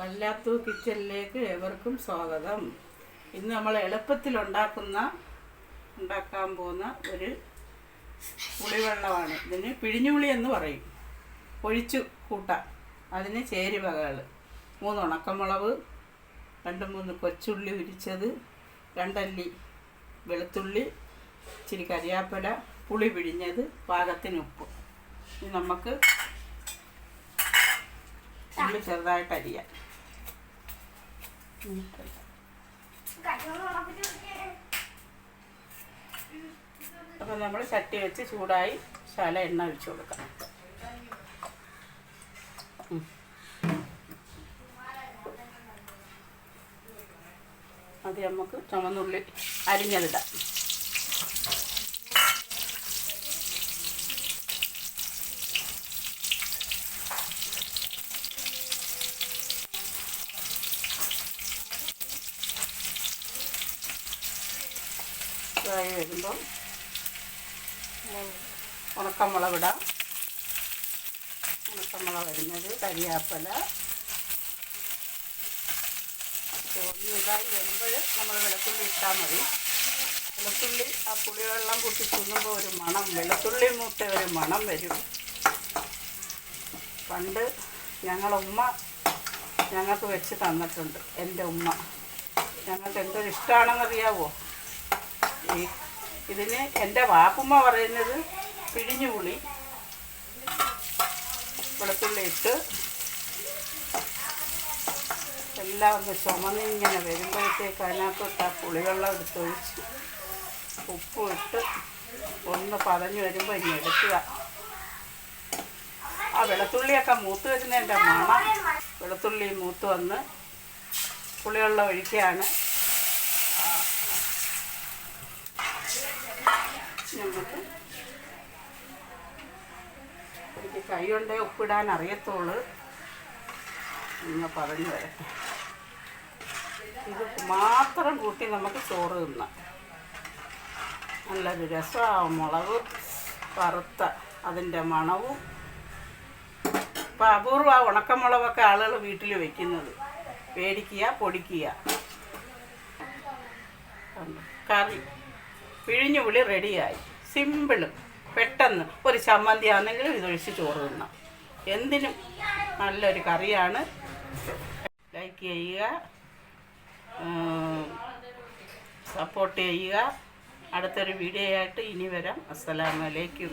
കല്ലാത്തു കിച്ചണിലേക്ക് ഏവർക്കും സ്വാഗതം. ഇന്ന് നമ്മൾ എളുപ്പത്തിൽ ഉണ്ടാക്കുന്ന ഉണ്ടാക്കാൻ പോകുന്ന ഒരു പുളിവെള്ളമാണ്. ഇതിന് പിഴിഞ്ഞുപുളി എന്ന് പറയും. ഒഴിച്ചു കൂട്ടാം. അതിന് ചേരുവകകൾ മൂന്ന് ഉണക്കമുളക് രണ്ട് മൂന്ന് കൊച്ചുള്ളി ഉരിച്ചത് രണ്ടല്ലി വെളുത്തുള്ളി ഇച്ചിരി കരിയാപ്പല പുളി പിഴിഞ്ഞത് പാകത്തിന് ഉപ്പ്. ഇത് നമുക്ക് ചെറുതായിട്ട് അരിയാം. അപ്പം നമ്മൾ ചട്ടി വെച്ച് ചൂടായി ശാല എണ്ണ ഒഴിച്ചു കൊടുക്കാം. അത് നമുക്ക് ചുമന്നുള്ളി അരിഞ്ഞതിടാം ഇതായി വരുമ്പം ഉണക്കമുളക് ഇടാം ഉണക്കമുളക് വരുന്നത് കരിയാപ്പല ഇതായി വരുമ്പോൾ നമ്മൾ വെളുത്തുള്ളി ഇട്ടാൽ മതി. വെളുത്തുള്ളി ആ പുളിവെള്ളം കൂട്ടി തിന്നുമ്പോൾ ഒരു മണം വെളുത്തുള്ളി മൂത്ത ഒരു മണം വരും. പണ്ട് ഞങ്ങളുമ്മ ഞങ്ങൾക്ക് വെച്ച് തന്നിട്ടുണ്ട്. എന്റെ ഉമ്മ. ഞങ്ങൾക്ക് എന്തൊരു ഇഷ്ടമാണെന്നറിയാവോ ഇതിന് എന്റെ വാപ്പുമ്മ പറയുന്നത് പിഴിഞ്ഞു പുളി. വെളുത്തുള്ളി ഇട്ട് എല്ലാം ഒന്ന് ചുമന്നിങ്ങനെ വരുമ്പോഴത്തേക്ക് അതിനകത്തോട്ട് ആ പുളിവെള്ളം എടുത്തൊഴിച്ച് ഉപ്പും ഇട്ട് ഒന്ന് പതഞ്ഞ് വരുമ്പോൾ ഇനി എടുക്കുക. ആ വെളുത്തുള്ളിയൊക്കെ മൂത്ത് വരുന്നതിന്റെ മണം. വെളുത്തുള്ളി മൂത്ത് വന്ന് പുളിവെള്ളം ഒഴിക്കുകയാണ്. നമുക്ക് എനിക്ക് കൈ കൊണ്ടേ ഉപ്പിടാൻ അറിയത്തുള്ളൂ. നിങ്ങൾ പറഞ്ഞു വരട്ടെ. ഇത് മാത്രം കൂട്ടി നമുക്ക് ചോറ് തിന്നാം. നല്ലൊരു രസമാവും. മുളക് വറുത്ത അതിന്റെ മണവും. ഇപ്പം അപൂർവ ഉണക്കമുളകൊക്കെ ആളുകൾ വീട്ടിൽ വെക്കുന്നത്. പേടിക്കുക പൊടിക്കുക? കറി. പിഴിഞ്ഞു പുളി റെഡിയായി. സിമ്പിളും. പെട്ടെന്ന്. ഒരു ചമ്മന്തി ആണെങ്കിലും ഇതൊഴിച്ച് ചോറ് തിന്നാം. എന്തിനും നല്ലൊരു കറിയാണ്. ലൈക്ക് ചെയ്യുക. സപ്പോർട്ട് ചെയ്യുക. അടുത്തൊരു വീഡിയോ ആയിട്ട് ഇനി വരാം. അസ്സലാമലൈക്കും